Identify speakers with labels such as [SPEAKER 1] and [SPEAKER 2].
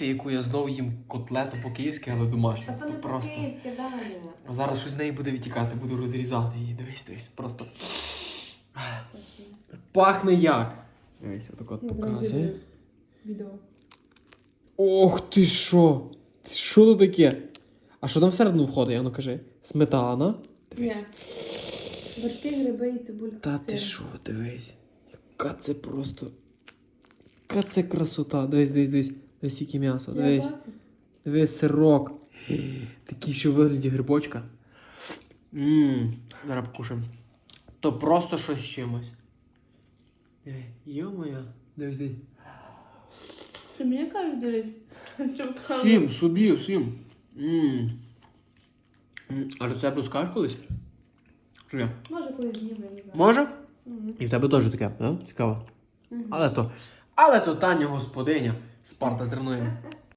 [SPEAKER 1] Дивіться, яку я знову їм котлету по-київськи, але домашню.
[SPEAKER 2] Та то
[SPEAKER 1] Просто.
[SPEAKER 2] по-київськи, Даня.
[SPEAKER 1] А зараз щось з неї буде витікати, буду розрізати її. Дивись, дивись, просто. Пахне як. Дивись, отак от показує.
[SPEAKER 2] Відео.
[SPEAKER 1] Ох ти що? Що тут таке? А що там всередину входить, Яно кажи? Сметана.
[SPEAKER 2] Вершки, гриби і цибулька.
[SPEAKER 1] Та ти що, дивись. Яка це просто. Яка це красота. Дивись, дивись, дивись. Дивись, скільки м'яса. Дивись. Дивись, сирок. Такий ще вигляді грибочка. Ммм, зараз покушаємо. То просто щось з чимось. Йо-моє. Дивись, дивись.
[SPEAKER 2] Ти мені кажеш, дивись.
[SPEAKER 1] Всім, собі, всім. Ммм. А рецепт розкажеш колись? Чи ні?
[SPEAKER 2] Може, колись зніме, не знаю.
[SPEAKER 1] Може? І в тебе теж таке, да? Цікаво. Але то. Але то Таня господиня. Спарта тренує.